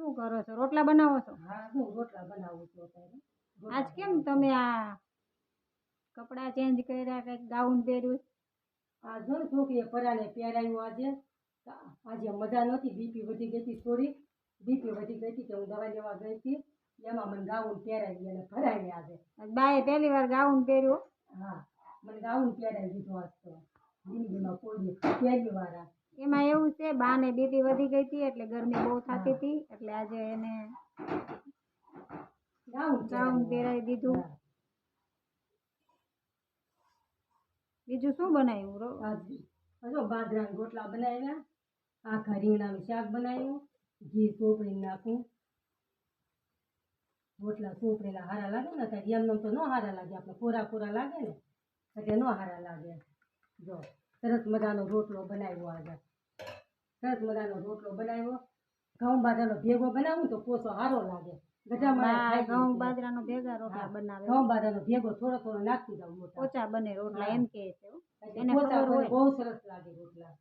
શું કરો છો? રોટલા બનાવો છો? હા હું રોટલા બનાવું છું અત્યારે. આજ કેમ તમે આ કપડાં ચેન્જ કર્યા કંઈક ગાઉન પહેર્યું? આ જો ને છોકરીએ પરાને પહેરાયું આજે. આજે મજા નહોતી બીપી વધી ગઈ હતી થોડી. બીપી વધી ગઈ હતી કે હું દવા લેવા ગઈ હતી. એમાં મને ગાઉન પહેરાવી અને ભરાવી આજે બાએ પહેલી વાર ગાઉન પહેર્યું? હા મને ગાઉન પહેરાવી દીધું આજ તો. જિંદગીમાં કોઈ પહેલી વાર આ. એમાં એવું છે બાને બીપી વધી ગઈ હતી એટલે ગરમી બહુ થતી હતી, એટલે આજે એને ગાઉન. પહેરાવી દીધું. બીજું શું બનાવ્યું, રો? હજો બાજરાના રોટલા બનાવ્યા. આખા રીંગણાનું શાક બનાવ્યું. ઘી ચોપડી નાખું. રોટલા ચોપડેલા હારા લાગે ને ત્યારે એમને તો ન હારા લાગે, આપણે કોરા કોરા લાગે ને, એટલે ન હારા લાગે. જો. સરસ મજાનો રોટલો બનાવ્યો આજે. સરસ મજાનો રોટલો બનાવ્યો. ઘઉં બાજરાનો ભેગો બનાવું તો પોસો સારો લાગે. ગજા માણસ બા ખાઈ ઘઉં બાજરાનો ભેગા રોટલા બનાવે. ઘઉં બાજરાનો ભેગો થોડો થોડો નાખી દઉં મોટા. ઓછા બને રોટલા એમ કહે છે એને પોચા ખબર બને, હોય. બહુ સરસ લાગે રોટલા.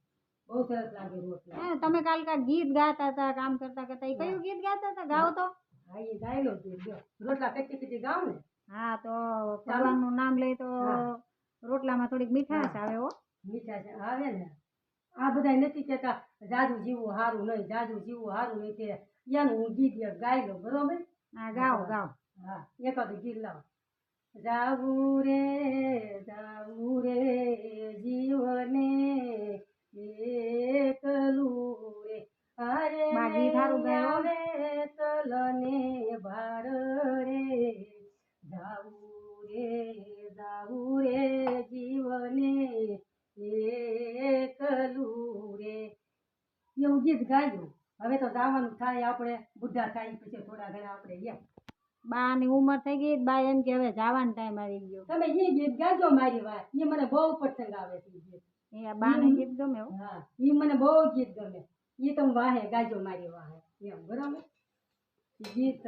બહુ સરસ લાગે રોટલા. હા, તમે કાલ કા ગીત ગાતા હતા કામ કરતા કરતા એ કયું ગીત ગાતા હતા? ગાઓ તો. હા એ ગાયેલો છે રોટલા કચ્ચી કચ્ચી ગાવ ને. હા તો ભગવાનનું નામ લઈ તો રોટલામાં થોડીક મીઠાશ આવે હો. મીઠા છે આવે ને આ બધા નથી કહેતા જાજુ જીવવું સારું નહીં જાજુ જીવવું સારું નહીં. તે એનું હું ગીત ગાઈ લઉં બરોબર? હા ગાઓ ગાઓ. હા એકાદ ગીત લાવો. જાવું રે જાવું રે જીવને એકલું રે અરે ગીત હારું ગાયો. આવે ગીત ગાયું. હવે તો જવાનું થાય આપણે બુદ્ધા થાય પછી થોડા ઘણા આપણે એમ. બા ની ઉંમર થઈ ગઈ બા એમ કે હવે જવાનો ટાઈમ આવી ગયો. તમે એ ગીત ગાજો મારી વાત. એ મને બહુ પસંદ આવે છે ગીત. એ બા ને ગીત ગમે હા. એ મને બહુ ગીત ગમે. એ તમે વાહે ગાજો મારી વાહે. એમ બરાબર? ગીત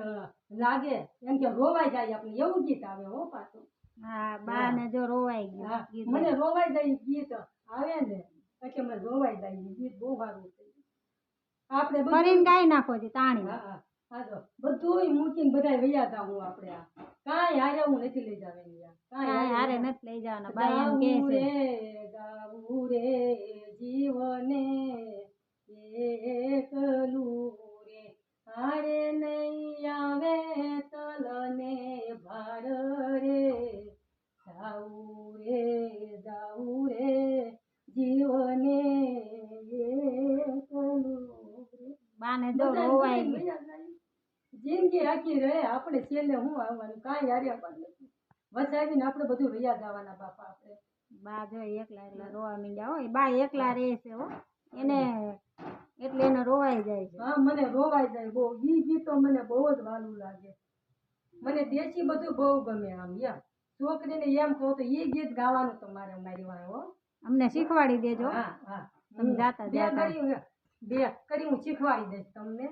લાગે. એમ કે રોવાઈ જાય આપણે એવું ગીત આવે હો પાછું. હા બા ને જો રોવાઈ ગયું મને રોવાઈ જાય ગીત આવે ને એટલે મને રોવાઈ જાય ઈ ગીત બહુ સારું છે આપણે બધું ફરીને નાખો છે તાણી બધુંય મૂકીને બધાય વૈયા તા હું આપણે આ. કાંઈ હારે હું નથી લઈ જવાની. કાંઈ હારે નથી લઈ જવાના બા એમ કે છે. ગાવું રે જીવને. એકલું રે હારે નહીં આવે તલને ભાર રે. જાવું બા ને જો બધા રોવાઈ બધા ગયું વયા જાય. જિંદગી આખી રહે આપણે છેલ્લે હું આવવાનું? કાંઈ હાર્યા પણ નથી. વસાવીને આપણે બધું વયા જવાના બાપા આપણે. બા જો એકલા એકલા રોવા મીંડ્યા હોય બા એકલા રહે છે હો. એને એટલે એને રોવાઈ જાય છે. હા મને રોવાઈ જાય બહુ. ઈ ગીતો મને બહુ જ વાલું લાગે. મને દેશી બધું બહુ ગમે આમ યા. છોકરીને એમ કહો તો ઈ ગીત ગાવાનું તો મારે મારી વાળો હો. અમને શીખવાડી દેજો. હા હા. તમે જાતા જાતા. બે કરી હું શીખવાડી દઈશ તમને.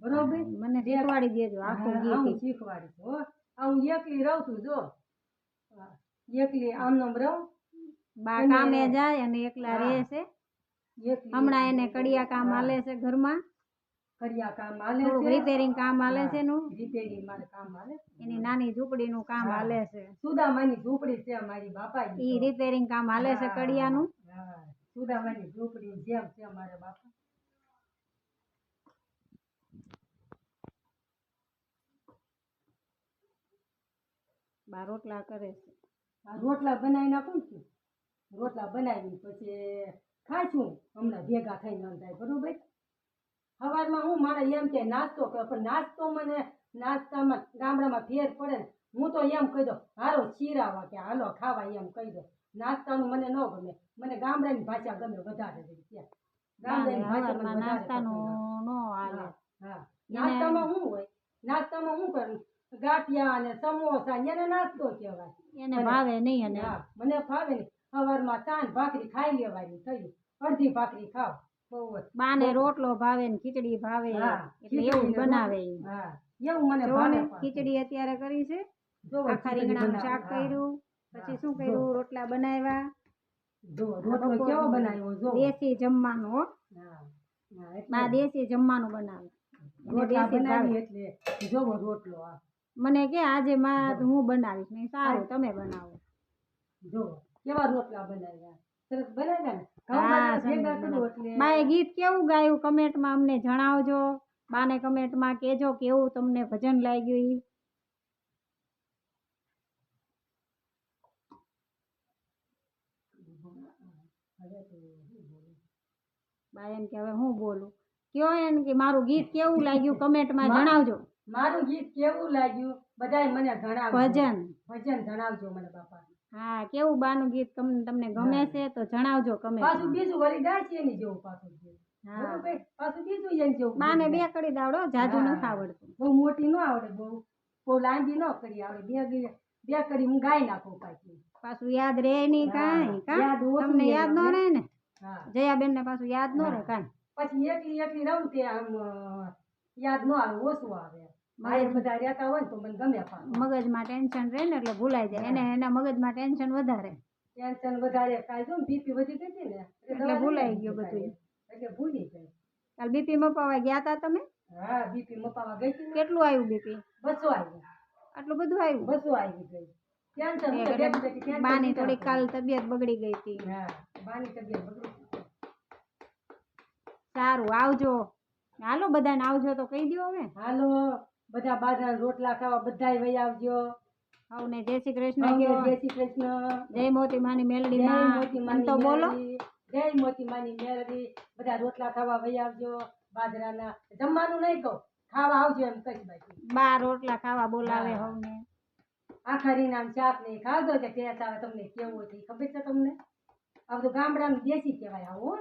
બરોબર? મને શીખવાડી દેજો આખું હા, શીખવાડીશ હો. આ હું એકલી રહું છું જો. એકલી આમ નામ રહું? બા કામે જાય અને એકલા રહે છે. હમણાં એને કડિયા કામ હાલે છે ઘરમાં. કડિયા કામ હાલે છે? રિપેરિંગ કામ હાલે છે એનું. રિપેરિંગ મારે કામ હાલે એની નાની ઝૂંપડી નું કામ. હાલે છે. સુદામાની ઝૂંપડી છે મારી બાપા ઈ રિપેરિંગ કામ હાલે છે કડિયાનું. સુદામાની ઝૂંપડી જેમ છે મારા બાપા. બા રોટલા કરે છે. આ રોટલા બનાવી નાખું છું રોટલા બનાવી પછી ખાશું હમણાં ભેગા થઈને થાય બરોબર? સવારમાં હું મારે એમ કે નાસ્તો કરો પણ નાસ્તો મને નાસ્તામાં ગામડામાં ફેર પડે ને. હું તો એમ કહી દઉં હાલો ચીરાવા કે હાલો ખાવા એમ કહી દઉં. નાસ્તાનું મને ન ગમે. મને ગામડાની ભાષા ગમે વધારે રહી ત્યાં. ગામડાની ભાષા મને વધારે નો હા, હા. નાસ્તામાં શું હોય? નાસ્તામાં શું કરું? ગાંઠિયા ને સમોસા એને નાસ્તો કહેવાય. એને ભાવે નહીં અને હા, મને ફાવે નહીં. સવારમાં ચાંદ ભાખરી ખાઈ લેવાની થયું. અડધી ભાખરી ખાવ. બાને રોટલો ભાવે ને ખીચડી ભાવે એટલે એવું બનાવે હા એવું મને ભાવે ખીચડી અત્યારે કરી છે. આખા રીંગણાનું શાક કર્યું. પછી શું કર્યું? રોટલા બનાવ્યા. રોટલો કેવો બનાવ્યો જો. દેશી જમવાનું હો. હા દેશી જમવાનું બનાવે. રોટલા ભાવે. બનાવી એટલે જોવો રોટલો આ મને કે આજે માં હું બનાવીશ. મેં સારું તમે બનાવો. જો કેવા રોટલા બનાવ્યા? સરસ બનાવ્યા ને? બાએ ગીત કેવું ગાયું? કમેન્ટમાં અમને જણાવજો. બાને કમેન્ટમાં કહેજો કેવું તમને ભજન લાગ્યું ઈ. બા એમ કે હવે હું બોલું? કયો એમ કે મારું ગીત કેવું લાગ્યું? કમેન્ટમાં જણાવજો. મારું ગીત કેવું લાગ્યું? બધાય મને જણાવજો. ભજન. ભજન જણાવજો મને બાપા. હા કેવું બાનું ગીત તમને તમને ગમે છે તો જણાવજો પાછું બીજું વળી ગાય એની જેવું પાછું હા. પાછું બીજું એની જેવું બાને બે ગાય. દાવડો જાજુ નથી આવડતું. બહુ મોટી ન આવડે બહુ. બહુ લાંબી ન કરી આવડે. બે બે- કરી હું ગાઈ નાખું પાછી. પાછું યાદ રહે નહીં કાંઈ યાદ તમને યાદ ન. રહે ને? જયાબેન ને પાછું યાદ ન રહે હા. કાંઈ? પછી એકલી એકલી રહું તે આમ અ, યાદ ન આવે ઓછું આવે. મારે બધા રહેતા હોય તો મને ગમે મગજમાં ટેન્શન રહે ને એટલે ભૂલાઈ જાય. એને એના મગજમાં ટેન્શન વધારે. ટેન્શન વધારે જો બીપી વધી ગઈ હતી ને એટલે ભૂલાઈ લઈ ગયું લીધી એટલે ભૂલી જાય. કાલ બીપી મપાવા ગયા હતા તમે? હા બીપી મપાવા ગઈ હતી કેટલું આવ્યું બીપી? બસો આવ્યું. આટલું બધું આવ્યું? બસો આવી ગઈ. બાની થોડી કાલ તબિયત બગડી ગઈ હતી. હા બાની તબિયત બગડી સારું આવજો. હાલો બધાને આવજો તો કહી દો હવે હાલો બધા બાજરા રોટલા ખાવા બધાય વહી આવજો. હવને જય શ્રી કૃષ્ણ જય શ્રી કૃષ્ણ. જય મોતી માની જય મોતી માની તો બોલો. જય મોતી માની મેલડી. બધા રોટલા ખાવા વહી આવજો. બાજરાના જમવાનું નહીં કહો ખાવા આવજો એમ કહીશ બાકી. બાર રોટલા ખાવા બોલાવે. હવને. આખા નામ શાક નહીં ખાવજો કે ટેસ્ટ આવે તમને કેવું હોય ખબર છે તમને? આ બધું ગામડાનું દેશી કહેવાય આવું.